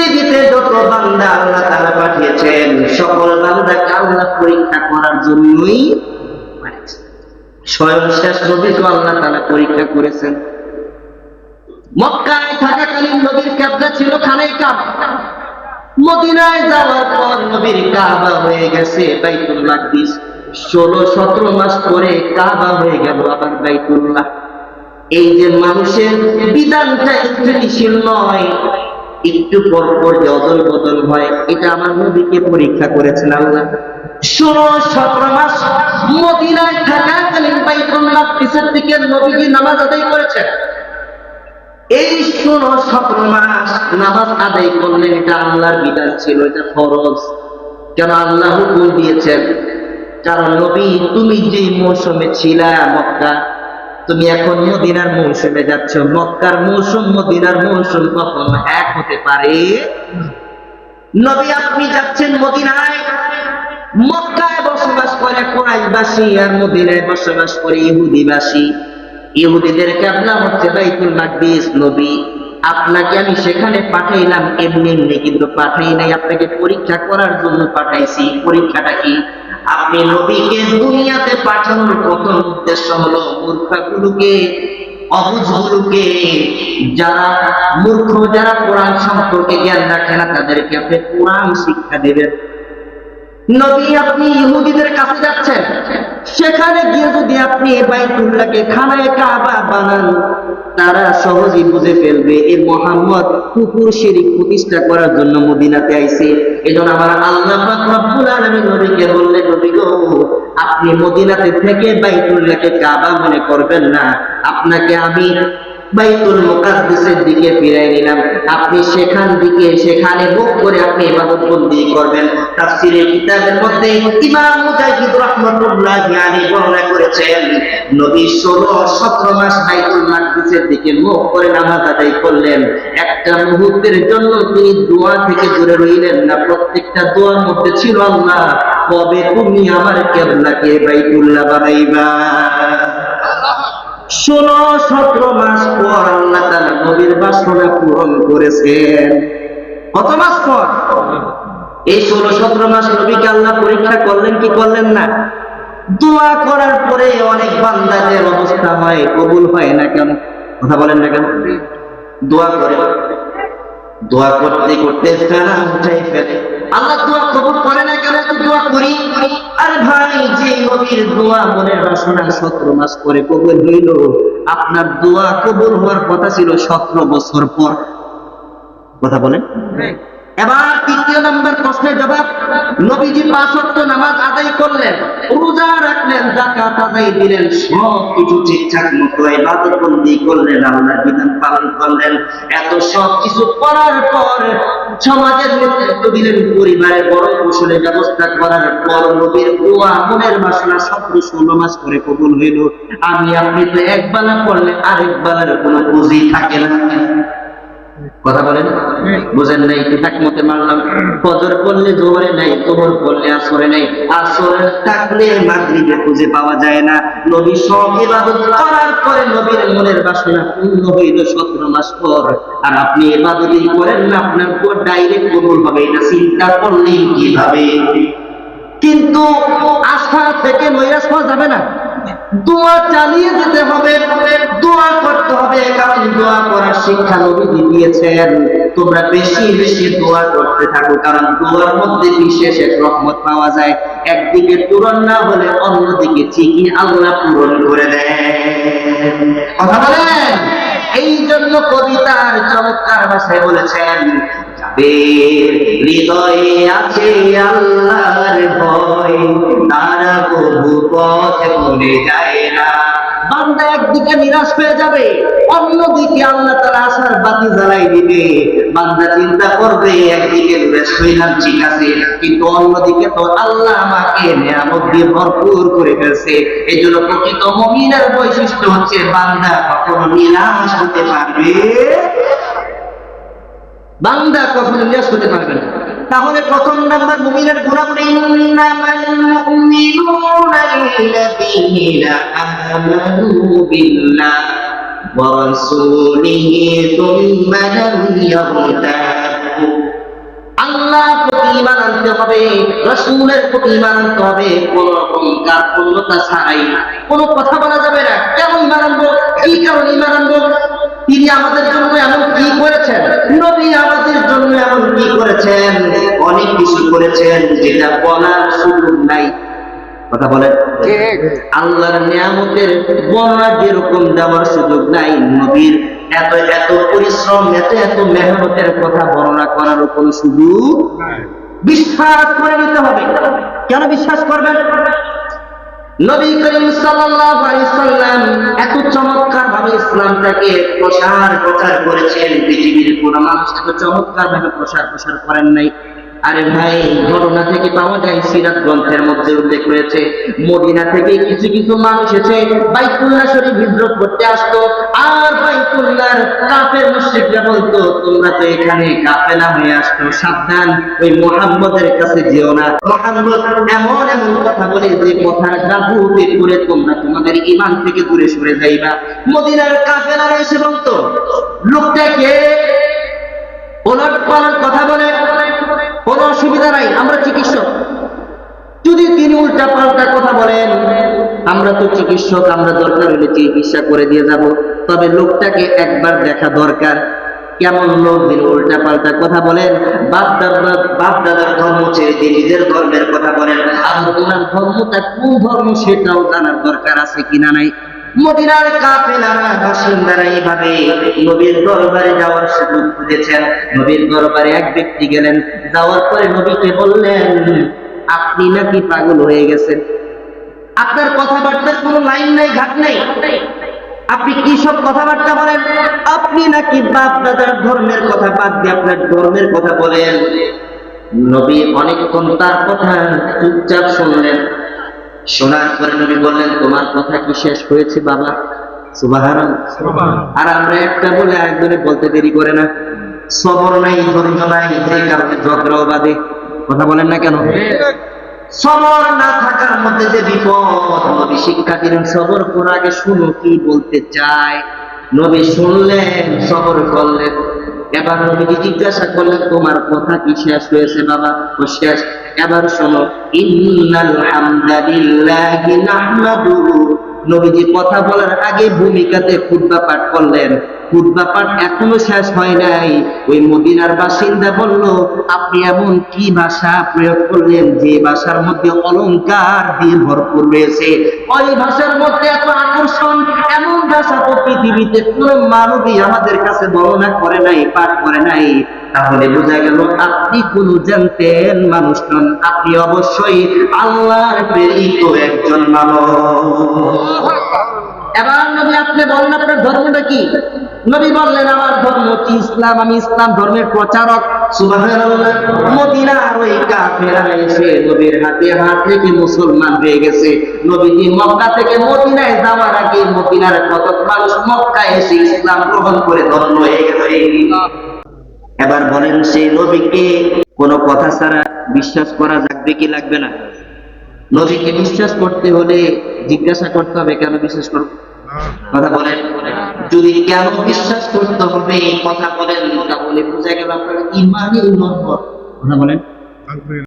পৃথিবীতে যত বান্দা আল্লাহ তারা পাঠিয়েছেন, সকল বান্দাকে আল্লাহ পরীক্ষা করার জন্যই স্বয়ং শেষ নবীকে আল্লাহ তারা পরীক্ষা করেছেন। মক্কায় থাকাকালীন নবীর কাবলা ছিল খানায় কাবা। মদিনায় যাওয়ার পর নবীর কাবা হয়ে গেছে বাইতুল মাকদিস ষোলো সতেরো মাস পরে কাবা হয়ে গেল আবার বাইতুল্লাহ। এই যে মানুষের বিধানটা স্থিতিশীল নয় একটু পর পর যে অদল বদল হয়, এটা আমার নবীকে পরীক্ষা করেছেন আল্লাহ। ষোলো, সতেরো মাস মদিনায় থাকাকালীন বাইতুল মাকদিসের দিকে নবীজি নামাজ আদায় করেছেন। এই ষোলো, সতেরো মাস নামাজ আদায় করলেন, এটা আল্লাহর বিধান ছিল, এটা ফরজ। কেন আল্লাহ হুকুম দিয়েছেন? কারণ নবী, তুমি যে মৌসুমে ছিলা মক্কা তুমি এখন মদিনার মৌসুমে যাচ্ছ। মক্কার মৌসুম, মদিনার মৌসুম কখনো এক হতে পারে? নবী, আপনি যাচ্ছেন মদিনায়। মক্কায় বসবাস করে কোরাইশবাসী আর মদিনায় বসবাস করে ইহুদিবাসী। ইহুদিদের কেবলা হচ্ছে বাইতুল মাকদিস নবী। আপনাকে আমি সেখানে পাঠাইলাম, এমনি এমনি কিন্তু পাঠাই নাই। আপনাকে পরীক্ষা করার জন্য পাঠাইছি। পরীক্ষাটা কি? আপনি নবীকে দুনিয়াতে পাঠানোর প্রথম উদ্দেশ্য হলো মূর্খাগুলোকে অবুঝগুলোকে যারা মূর্খ, যারা কোরআন সম্পর্কে জ্ঞান রাখে না, তাদেরকে আপনি কোরআন শিক্ষা দেবেন। নবী আপনি ইহুদিদের কাছে যাচ্ছেন। সেখানে গিয়ে যদি আপনি বাইতুল্লাহকে খানায় কাবা বানান, তারা বুঝে ফেলবে মোহাম্মদ কুকুর শিরিক প্রতিষ্ঠা করার জন্য মদিনাতে আইছে। এজন্য আমার আল্লাহ রব্বুল আলামিন নবীকে বললেন, নবী গো, আপনি মদিনাতে থেকে বাইতুল্লাহকে কাবা মনে করবেন না। আপনাকে আমি বাইতুল মুকাদ্দাসের দিকে ফিরাই নিলাম। আপনি সেখান দিকে, সেখানে মুখ করে আপনি ইবাদত বন্দি করবেন। তাফসীরের কিতাবের মধ্যে ইমাম মুজাহিদ রাহমাতুল্লাহ আলাইহি বর্ণনা করেছেন, নবী 16 17 মাস বাইতুল মাকদিসের দিকে মুখ করে নামাজ আদায় করলেন। একটা মুহূর্তের জন্য তিনি দোয়া থেকে দূরে রইলেন না, প্রত্যেকটা দোয়ার মধ্যে ছিল আল্লাহ, কবে তুমি আমার কেবলাকে বাইতুল্লাহ বানাইবা? ষোলো, সতেরো মাস পর আল্লাহ তালা নবীর বাসনা পূরণ করেছেন। কত মাস পর? এই ষোলো, সতেরো মাস নবীকে আল্লাহ পরীক্ষা করলেন, কি করলেন না? দোয়া করার পরে অনেক বান্দাদের অবস্থা হয়, কবুল হয় না কেন? কথা বলেন না কেন? দোয়া করে। দোয়া করতে করতে ফেলে আল্লাহ দোয়া কবুল করে না কেন? দোয়া করি। আরে ভাই যে নবীর দোয়া মনের বাসনা সতেরো মাস পরে কবুল হইল আপনার দোয়া কবুল হওয়ার কথা ছিল সতেরো বছর পর। কথা বলেন? এবার তৃতীয় নম্বর প্রশ্নের জবাব। নবীজি পাঁচ ওয়াক্ত নামাজ আদায় করলেন, রোজা রাখলেন জাকাত আদায় দিলেন সব কিছু ঠিকঠাক মতো ইবাদত বন্দি করলেন, আল্লাহর বিধান পালন করলেন। এত সব কিছু করার পর সমাজের নেতৃত্ব দিলেন পরিবারের বড় কৌশলের ব্যবস্থা করার পর নবীর দোয়া, মনের বাসনা সতেরো ষোলো মাস করে কবুল হইল। আমি, আপনি তো এক বেলা করলে আরেক বেলার কোনো বুঝি থাকে না। কথা বলেন? বুঝেন নাই, ঠিক মতে মারলাম ফজর পড়লে জোহরে নাই তোহর পড়লে আসরে নাই। আসরে থাকলে মাগরিবে খুঁজে পাওয়া যায় না। নবী সব ইবাদত করার পরে নবীর মনের বাসনা পূর্ণ হইল সতেরো মাস পর। আর আপনি ইবাদতই করেন না, আপনার উপর ডাইরেক্ট কবুল হবে এটা চিন্তা করলেই কীভাবে কিন্তু আশা থেকে নৈরাশ যাবে না। দোয়া চালিয়ে যেতে হবে, দোয়া করতে হবে, কারণ দোয়া করার শিক্ষা নবী দিয়েছেন। তোমরা বেশি বেশি দোয়া করতে থাকো, কারণ দোয়ার মধ্যে বিশেষ এক রহমত পাওয়া যায়। একদিকে পূরণ না হলে অন্যদিকে ঠিকই আল্লাহ পূরণ করে দেয় কথা বলেন? এই জন্য কবিতার চমৎকার ভাষায় বলেছেন হৃদয়ে আছে আল্লাহর ভয়। তারা বহু পথ যায় না। বান্দা একদিকে নিরাশ হয়ে যাবে, অন্যদিকে আল্লাহ তারা আশার বাতি জ্বালাই দিবে। বান্দা চিন্তা করবে, একদিকে হইলাম ঠিক আছে। কিন্তু অন্যদিকে তো আল্লাহ আমাকে নিয়ামত দিয়ে ভরপুর করে ফেলছে। এই জন্য প্রকৃত মমিনের বৈশিষ্ট্য হচ্ছে বান্দা কখনো নিরাশ হতে পারবে বান্দা কখনো নিরাশ হতে পারবে না। তাহলে প্রথম নাম্বার মুমিনের ইয়ারতাবু আনতে হবে হবে, কোন রকম কোনো কথা বলা যাবে না কেন ইমান আনব, কি কারণে তিনি আমাদের জন্য এমন কি করেছেন? করেছেন অনেক কিছু করেছেন যেটা বলার সুযোগ নাই। কথা বলেন। আল্লাহর নিয়ামতের বর্ণনা যেরকম দেওয়ার সুযোগ নাই নবীর এত এত পরিশ্রম এত এত মেহনতের কথা বর্ণনা করার কোনো সুযোগ বিশ্বাস করে নিতে হবে। কেন বিশ্বাস করবেন? নবী করিম সাল্লাল্লাহু আলাইহি সাল্লাম এত চমৎকার ভাবে ইসলামটাকে প্রসার প্রচার করেছেন, পৃথিবীর কোন মানুষ এত চমৎকার ভাবে প্রসার প্রসার করেন নাই। আরে ভাই, ঘটনা থেকে পাওয়া যায়, সিরাত গ্রন্থের মধ্যে উল্লেখ রয়েছে, মদিনা থেকে কিছু কিছু মানুষ এসে বাইতুল্লাহ শরীফ হিজরত করতে আসতো, আর বাইতুল্লাহর কাফের মুশরিকরা বলতো, তোমরা তো এখানে কাফেলা হয়ে আসতো সাবধান, ওই মোহাম্মদের কাছে যেও না। মোহাম্মদ এমন এমন কথা বলে যে কথার গাবুতে করে তোমরা তোমাদের ইমান থেকে দূরে সরে যাইবা। মদিনার কাফেলারা এসে বলতো, লোকটাকে ওলট পালট কথা বলে কোনো অসুবিধা নাই, আমরা চিকিৎসক। যদি তিনি উল্টা পাল্টা কথা বলেন, আমরা তো চিকিৎসক, আমরা দরকার হলে চিকিৎসা করে দিয়ে যাব। তবে লোকটাকে একবার দেখা দরকার। কেমন লোক দিন উল্টা পাল্টা কথা বলেন? বাপ দাদা, বাপ দাদার ধর্ম ছেড়ে দিয়ে নিজের ধর্মের কথা বলেন, আর ওনার ধর্মটা কোন ধর্ম সেটাও জানার দরকার আছে কিনা নাই। মদিনার কাফেলারা, বাসিন্দারা এইভাবে নবীর দরবারে যাওয়ার সুযোগ খুঁজেছেন। নবীর দরবারে এক ব্যক্তি গেলেন, যাওয়ার পরে নবীকে বললেন, আপনি নাকি পাগল হয়ে গেছেন? আপনার কথাবার্তার কোনো লাইন নাই, ঘাট নাই। আপনি কি সব কথাবার্তা বলেন? আপনি নাকি বাপ দাদার ধর্মের কথা বাদ দিয়ে আপনার ধর্মের কথা বলেন? নবী অনেকক্ষণ তার কথা চুপচাপ শুনলেন। শোনার পরে নবী বললেন তোমার কথা কি শেষ হয়েছে বাবা? আর আমরা একটা বলে আরেকজনে বলতে দেরি করে না। সবর নাই ধৈর্য নাই সেই কারণে ঝগড়াও বাদে কথা বলেন না কেন? সবর না থাকার মধ্যে যে বিপদ নবী শিক্ষা দিলেন সবর করার আগে শুনো কি বলতে চায়? নবী শুনলেন সবর করলেন। এবার নবীজি জিজ্ঞাসা করলেন, তোমার কথা কি শেষ হয়েছে বাবা? ও শেষ। এবার শোনো, ইন্নাল হামদালিল্লাহি নাহমাদুহু নবীজি কথা বলার আগে ভূমিকাতে খুতবা পাঠ করলেন। খুতবা পাঠ এখনও শেষ হয় নাই। ওই মদিনার বাসিন্দা বলল, আপনি এমন কি ভাষা প্রয়োগ করলেন যে ভাষার মধ্যে অলংকার দিয়ে ভরপুর রয়েছে? ওই ভাষার মধ্যে এত আকর্ষণ, এমন ভাষা তো পৃথিবীতে কোন মানবী আমাদের কাছে বর্ণনা করে নাই, পাঠ করে নাই। তাহলে বোঝা গেল আপনি কোন জানতেন মানুষ নন আপনি অবশ্যই আল্লাহর প্রেরিত একজন মানুষ। এবার নবী, আপনি বলেন আপনার ধর্মটা কি? নবী বললেন, আমার ধর্ম কি ইসলাম, আমি ইসলাম ধর্মের প্রচারক। মক্কা এসে ইসলাম গ্রহণ করে ধন্য হয়ে গেছে। এবার বলেন, সেই নবীকে কোনো কথা ছাড়া বিশ্বাস করা লাগবে কি লাগবে না? নবীকে বিশ্বাস করতে হলে জিজ্ঞাসা করতে হবে, কেন বিশ্বাস করব কথা বলেন। যদি কেন বিশ্বাস করতে হবে কথা বলেন, তাহলে বোঝা গেল আপনার ইমানই নম্বর কথা বলেন।